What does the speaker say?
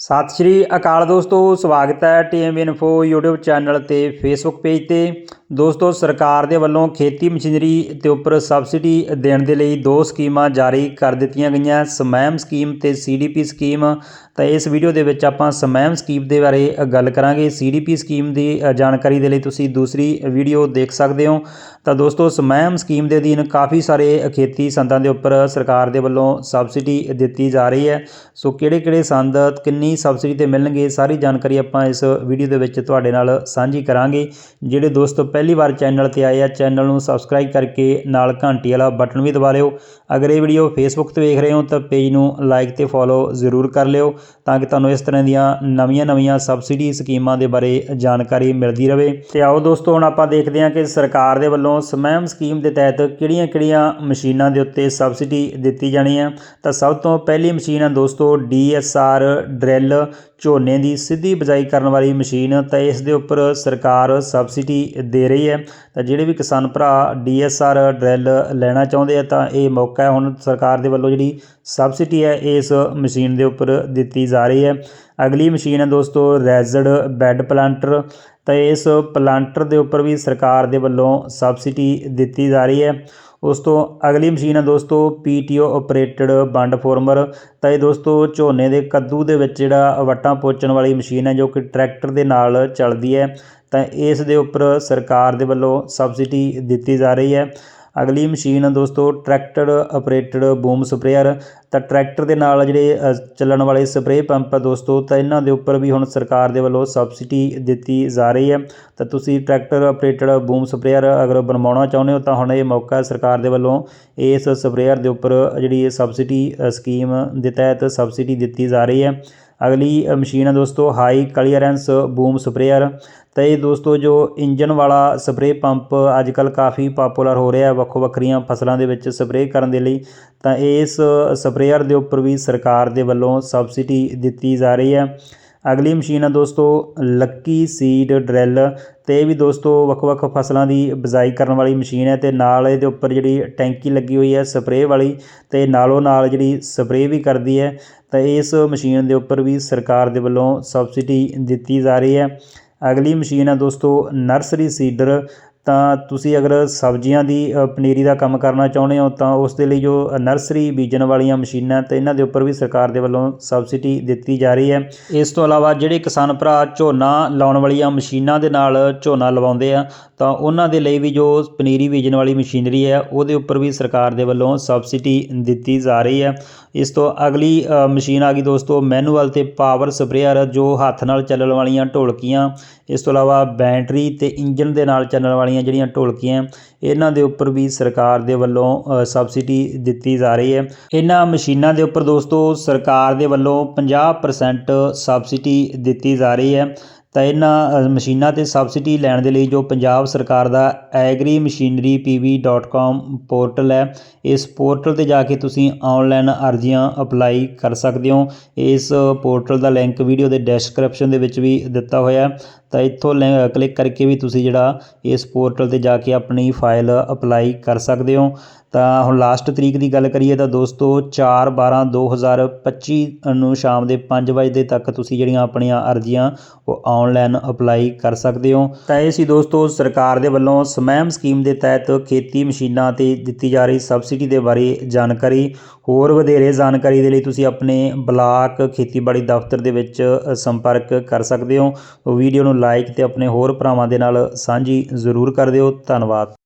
ਸਤਿ ਸ਼੍ਰੀ ਅਕਾਲ ਦੋਸਤੋ ਸਵਾਗਤ ਹੈ ਟੀਐਮ ਇਨਫੋ YouTube ਚੈਨਲ ਤੇ Facebook ਪੇਜ ਤੇ। ਦੋਸਤੋ, ਸਰਕਾਰ ਦੇ ਵੱਲੋਂ ਖੇਤੀ ਮਸ਼ੀਨਰੀ ਤੇ ਉੱਪਰ ਸਬਸਿਡੀ ਦੇਣ ਦੇ ਲਈ ਦੋ ਸਕੀਮਾਂ ਜਾਰੀ ਕਰ ਦਿੱਤੀਆਂ ਗਈਆਂ। ਸਮੈਮ ਸਕੀਮ ਤੇ CDP ਸਕੀਮ। ਤਾਂ ਇਸ ਵੀਡੀਓ ਦੇ ਵਿੱਚ ਆਪਾਂ ਸਮੈਮ ਸਕੀਮ ਦੇ ਬਾਰੇ ਗੱਲ ਕਰਾਂਗੇ। CDP ਸਕੀਮ ਦੀ ਜਾਣਕਾਰੀ ਦੇ ਲਈ ਤੁਸੀਂ ਦੂਸਰੀ ਵੀਡੀਓ ਦੇਖ ਸਕਦੇ ਹੋ। ਤਾਂ ਦੋਸਤੋ ਸਮੈਮ ਸਕੀਮ ਦੇ ਅਧੀਨ ਕਾਫੀ ਸਾਰੇ ਖੇਤੀ ਸੰਦਾਂ ਦੇ ਉੱਪਰ ਸਰਕਾਰ ਦੇ ਵੱਲੋਂ ਸਬਸਿਡੀ ਦਿੱਤੀ ਜਾ ਰਹੀ ਹੈ। ਸੋ ਕਿਹੜੇ ਕਿਹੜੇ ਸੰਦ, ਕਿੰਨੀ ਸਬਸਿਡੀ ਤੇ ਮਿਲਣਗੇ, ਸਾਰੀ ਜਾਣਕਾਰੀ ਆਪਾਂ ਇਸ ਵੀਡੀਓ ਦੇ ਵਿੱਚ ਤੁਹਾਡੇ ਨਾਲ ਸਾਂਝੀ ਕਰਾਂਗੇ। ਜਿਹੜੇ ਦੋਸਤੋ ਪਹਿਲੀ ਵਾਰ ਚੈਨਲ ਤੇ ਆਏ ਆ, ਚੈਨਲ ਨੂੰ ਸਬਸਕ੍ਰਾਈਬ ਕਰਕੇ ਨਾਲ ਘੰਟੀ ਵਾਲਾ ਬਟਨ ਵੀ ਦਬਾ ਲਿਓ। ਅਗਰ ਇਹ ਵੀਡੀਓ ਫੇਸਬੁੱਕ ਤੇ ਵੇਖ ਰਹੇ ਹੋ ਤਾਂ ਪੇਜ ਨੂੰ ਲਾਈਕ ਤੇ ਫੋਲੋ ਜ਼ਰੂਰ ਕਰ ਲਿਓ ਤਾਂ ਕਿ ਤੁਹਾਨੂੰ ਇਸ ਤਰ੍ਹਾਂ ਦੀਆਂ ਨਵੀਆਂ-ਨਵੀਆਂ ਸਬਸਿਡੀ ਸਕੀਮਾਂ ਦੇ ਬਾਰੇ ਜਾਣਕਾਰੀ ਮਿਲਦੀ ਰਹੇ। ਤੇ ਆਓ ਦੋਸਤੋ, ਹੁਣ ਆਪਾਂ ਦੇਖਦੇ ਹਾਂ ਕਿ ਸਰਕਾਰ ਦੇ ਵੱਲੋਂ ਸਮੈਮ ਸਕੀਮ ਦੇ ਤਹਿਤ ਕਿਹੜੀਆਂ-ਕਿਹੜੀਆਂ ਮਸ਼ੀਨਾਂ ਦੇ ਉੱਤੇ ਸਬਸਿਡੀ ਦਿੱਤੀ ਜਾਣੀ ਹੈ। ਤਾਂ ਸਭ ਤੋਂ ਪਹਿਲੀ ਮਸ਼ੀਨ ਹੈ ਦੋਸਤੋ DSR ਡਰਿੱਲ ਝੋਨੇ ਦੀ ਸਿੱਧੀ ਬਜਾਈ ਕਰਨ ਵਾਲੀ ਮਸ਼ੀਨ ਤਾਂ ਇਸ ਦੇ ਉੱਪਰ ਸਰਕਾਰ ਸਬਸਿਡੀ ਦੇ ਰਹੀ ਹੈ। ਤਾਂ ਜਿਹੜੇ ਵੀ ਕਿਸਾਨ ਭਰਾ DSR ਡਰਿੱਲ ਲੈਣਾ ਚਾਹੁੰਦੇ ਆ ਤਾਂ ਇਹ ਮੌਕਾ ਹੈ। ਹੁਣ ਸਰਕਾਰ ਦੇ ਵੱਲੋਂ ਜਿਹੜੀ ਸਬਸਿਡੀ ਹੈ ਇਸ ਮਸ਼ੀਨ ਦੇ ਉੱਪਰ ਦਿੱਤੀ ਜਾ ਰਹੀ ਹੈ। ਅਗਲੀ ਮਸ਼ੀਨ ਹੈ ਦੋਸਤੋ, ਰੈਜ਼ਡ ਬੈੱਡ ਪਲਾਂਟਰ। ਤਾਂ ਇਸ ਪਲਾਂਟਰ ਦੇ ਉੱਪਰ ਵੀ ਸਰਕਾਰ ਦੇ ਵੱਲੋਂ ਸਬਸਿਡੀ ਦਿੱਤੀ ਜਾ ਰਹੀ ਹੈ। ਉਸ ਤੋਂ ਅਗਲੀ ਮਸ਼ੀਨ ਹੈ ਦੋਸਤੋ ਪੀਟੀਓ ਆਪਰੇਟਡ ਬੰਡ ਫੋਰਮਰ ਤਾਂ ਇਹ ਦੋਸਤੋ ਝੋਨੇ ਦੇ ਕੱਦੂ ਦੇ ਵਿੱਚ ਜਿਹੜਾ ਵਟਾਂ ਪੋਚਣ ਵਾਲੀ ਮਸ਼ੀਨ ਹੈ ਜੋ ਕਿ ਟਰੈਕਟਰ ਦੇ ਨਾਲ ਚੱਲਦੀ ਹੈ। ਤਾਂ ਇਸ ਦੇ ਉੱਪਰ ਸਰਕਾਰ ਦੇ ਵੱਲੋਂ ਸਬਸਿਡੀ ਦਿੱਤੀ ਜਾ ਰਹੀ ਹੈ। ਅਗਲੀ ਮਸ਼ੀਨ ਦੋਸਤੋ, ਟਰੈਕਟਰ ਆਪਰੇਟਡ ਬੂਮ ਸਪਰੇਅਰ। ਤਾਂ ਟਰੈਕਟਰ ਦੇ ਨਾਲ ਜਿਹੜੇ ਚੱਲਣ ਵਾਲੇ ਸਪਰੇਅ ਪੰਪ ਆ ਦੋਸਤੋ, ਤਾਂ ਇਹਨਾਂ ਦੇ ਉੱਪਰ ਵੀ ਹੁਣ ਸਰਕਾਰ ਦੇ ਵੱਲੋਂ ਸਬਸਿਡੀ ਦਿੱਤੀ ਜਾ ਰਹੀ ਹੈ। ਤਾਂ ਤੁਸੀਂ ਟਰੈਕਟਰ ਆਪਰੇਟਡ ਬੂਮ ਸਪਰੇਅਰ ਅਗਰ ਬਣਵਾਉਣਾ ਚਾਹੁੰਦੇ ਹੋ, ਤਾਂ ਹੁਣ ਇਹ ਮੌਕਾ ਸਰਕਾਰ ਦੇ ਵੱਲੋਂ ਇਸ ਸਪਰੇਅਰ ਦੇ ਉੱਪਰ ਜਿਹੜੀ ਸਬਸਿਡੀ ਸਕੀਮ ਦੇ ਤਹਿਤ ਸਬਸਿਡੀ ਦਿੱਤੀ ਜਾ ਰਹੀ ਹੈ। ਅਗਲੀ ਮਸ਼ੀਨ ਹੈ ਦੋਸਤੋ ਹਾਈ ਕਲੀਅਰੈਂਸ ਬੂਮ ਸਪਰੇਅਰ ਤਾਂ ਇਹ ਦੋਸਤੋ, ਜੋ ਇੰਜਨ ਵਾਲਾ ਸਪਰੇਅ ਪੰਪ ਅੱਜ ਕੱਲ ਕਾਫੀ ਪਪੂਲਰ ਹੋ ਰਿਹਾ ਵੱਖੋ ਵੱਖਰੀਆਂ ਫਸਲਾਂ ਦੇ ਵਿੱਚ ਸਪਰੇਅ ਕਰਨ ਦੇ ਲਈ। ਤਾਂ ਇਸ ਸਪਰੇਅਰ ਦੇ ਉੱਪਰ ਵੀ ਸਰਕਾਰ ਦੇ ਵੱਲੋਂ ਸਬਸਿਡੀ ਦਿੱਤੀ ਜਾ ਰਹੀ ਹੈ। ਅਗਲੀ ਮਸ਼ੀਨ ਹੈ ਦੋਸਤੋ, ਲੱਕੀ ਸੀਡ ਡਰਿੱਲ ਤੇ ਇਹ ਵੀ ਦੋਸਤੋ ਵੱਖ-ਵੱਖ ਫਸਲਾਂ ਦੀ ਬਿਜਾਈ ਕਰਨ ਵਾਲੀ ਮਸ਼ੀਨ ਹੈ ਤੇ ਨਾਲ ਇਹਦੇ ਉੱਪਰ ਜਿਹੜੀ ਟੈਂਕੀ ਲੱਗੀ ਹੋਈ ਹੈ ਸਪਰੇਅ ਵਾਲੀ ਤੇ ਨਾਲੋਂ ਨਾਲ ਜਿਹੜੀ ਸਪਰੇਅ ਵੀ ਕਰਦੀ ਹੈ, ਤਾਂ ਇਸ ਮਸ਼ੀਨ ਦੇ ਉੱਪਰ ਵੀ ਸਰਕਾਰ ਦੇ ਵੱਲੋਂ ਸਬਸਿਡੀ ਦਿੱਤੀ ਜਾ ਰਹੀ ਹੈ। ਅਗਲੀ ਮਸ਼ੀਨ ਹੈ ਦੋਸਤੋ, ਨਰਸਰੀ ਸੀਡਰ ਤਾਂ ਤੁਸੀਂ ਅਗਰ ਸਬਜ਼ੀਆਂ ਦੀ ਪਨੀਰੀ ਦਾ ਕੰਮ ਕਰਨਾ ਚਾਹੁੰਦੇ ਹੋ, ਤਾਂ ਉਸ ਦੇ ਲਈ ਜੋ ਨਰਸਰੀ ਬੀਜਣ ਵਾਲੀਆਂ ਮਸ਼ੀਨਾਂ ਤੇ ਇਹਨਾਂ ਦੇ ਉੱਪਰ ਵੀ ਸਰਕਾਰ ਦੇ ਵੱਲੋਂ ਸਬਸਿਡੀ ਦਿੱਤੀ ਜਾ ਰਹੀ ਹੈ। ਇਸ ਤੋਂ ਇਲਾਵਾ ਜਿਹੜੇ ਕਿਸਾਨ ਭਰਾ ਝੋਨਾ ਲਾਉਣ ਵਾਲੀਆਂ ਮਸ਼ੀਨਾਂ ਦੇ ਨਾਲ ਝੋਨਾ ਲਵਾਉਂਦੇ ਆ, ਤਾਂ ਉਹਨਾਂ ਦੇ ਲਈ ਵੀ ਜੋ ਪਨੀਰੀ ਬੀਜਣ ਵਾਲੀ ਮਸ਼ੀਨਰੀ ਹੈ, ਉਹਦੇ ਉੱਪਰ ਵੀ ਸਰਕਾਰ ਦੇ ਵੱਲੋਂ ਸਬਸਿਡੀ ਦਿੱਤੀ ਜਾ ਰਹੀ ਹੈ। ਇਸ ਤੋਂ ਅਗਲੀ ਮਸ਼ੀਨ ਆ ਗਈ ਦੋਸਤੋ, ਮੈਨੂਅਲ ਤੇ ਪਾਵਰ ਸਪਰੇਅਰ, ਜੋ ਹੱਥ ਨਾਲ ਚੱਲਣ ਵਾਲੀਆਂ ਢੋਲਕੀਆਂ, ਇਸ ਤੋਂ ਇਲਾਵਾ ਬੈਟਰੀ ਤੇ ਇੰਜਨ ਦੇ ਨਾਲ ਚੱਲਣ ਵਾਲੀਆਂ ਜਿਹੜੀਆਂ ਢੋਲਕੀਆਂ ਇਹਨਾਂ ਦੇ ਉੱਪਰ ਵੀ ਸਰਕਾਰ ਦੇ ਵੱਲੋਂ ਸਬਸਿਡੀ ਦਿੱਤੀ ਜਾ ਰਹੀ ਹੈ। ਇਹਨਾਂ ਮਸ਼ੀਨਾਂ ਦੇ ਉੱਪਰ ਦੋਸਤੋ, ਸਰਕਾਰ ਦੇ ਵੱਲੋਂ 50% ਸਬਸਿਡੀ ਦਿੱਤੀ ਜਾ ਰਹੀ ਹੈ। ਤਾਂ ਇਹਨਾਂ ਮਸ਼ੀਨਾਂ ਤੇ ਸਬਸਿਡੀ ਲੈਣ ਦੇ ਲਈ ਜੋ ਪੰਜਾਬ ਸਰਕਾਰ ਦਾ ਐਗਰੀ ਮਸ਼ੀਨਰੀ pv.com ਪੋਰਟਲ ਹੈ, ਇਸ ਪੋਰਟਲ ਤੇ ਜਾ ਕੇ ਤੁਸੀਂ ਆਨਲਾਈਨ ਅਰਜ਼ੀਆਂ ਅਪਲਾਈ ਕਰ ਸਕਦੇ ਹੋ। ਇਸ ਪੋਰਟਲ ਦਾ ਲਿੰਕ ਵੀਡੀਓ ਦੇ ਡਿਸਕ੍ਰਿਪਸ਼ਨ ਦੇ ਵਿੱਚ ਵੀ ਦਿੱਤਾ ਹੋਇਆ ਤਾਂ ਇੱਥੋਂ ਕਲਿੱਕ ਕਰਕੇ ਵੀ ਤੁਸੀਂ ਜਿਹੜਾ ਇਸ ਪੋਰਟਲ ਤੇ ਜਾ ਕੇ ਆਪਣੀ ਫਾਈਲ ਅਪਲਾਈ ਕਰ ਸਕਦੇ ਹੋ। ਤਾਂ ਹੁਣ ਲਾਸਟ ਤਰੀਕ ਦੀ ਗੱਲ ਕਰੀਏ ਤਾਂ ਦੋਸਤੋ 4 12 2025 ਨੂੰ ਸ਼ਾਮ ਦੇ 5 ਵਜੇ ਤੱਕ ਤੁਸੀਂ ਜਿਹੜੀਆਂ ਆਪਣੀਆਂ ਅਰਜ਼ੀਆਂ ਉਹ ਆਨਲਾਈਨ ਅਪਲਾਈ ਕਰ ਸਕਦੇ ਹੋ। ਤਾਂ ਇਹ ਸੀ ਦੋਸਤੋ, ਸਰਕਾਰ ਦੇ ਵੱਲੋਂ ਸਮੈਮ ਸਕੀਮ ਦੇ ਤਹਿਤ ਖੇਤੀ ਮਸ਼ੀਨਾਂ ਤੇ ਦਿੱਤੀ ਜਾ ਰਹੀ ਸਬਸਿਡੀ ਦੇ ਬਾਰੇ ਜਾਣਕਾਰੀ। ਹੋਰ ਵਧੇਰੇ ਜਾਣਕਾਰੀ ਦੇ ਲਈ ਤੁਸੀਂ ਆਪਣੇ ਬਲਾਕ ਖੇਤੀਬਾੜੀ ਦਫ਼ਤਰ ਦੇ ਵਿੱਚ ਸੰਪਰਕ ਕਰ ਸਕਦੇ ਹੋ। ਵੀਡੀਓ ਨੂੰ ਲਾਈਕ ਤੇ ਆਪਣੇ ਹੋਰ ਭਰਾਵਾਂ ਦੇ ਨਾਲ ਸਾਂਝੀ ਜ਼ਰੂਰ ਕਰ ਦਿਓ। ਧੰਨਵਾਦ।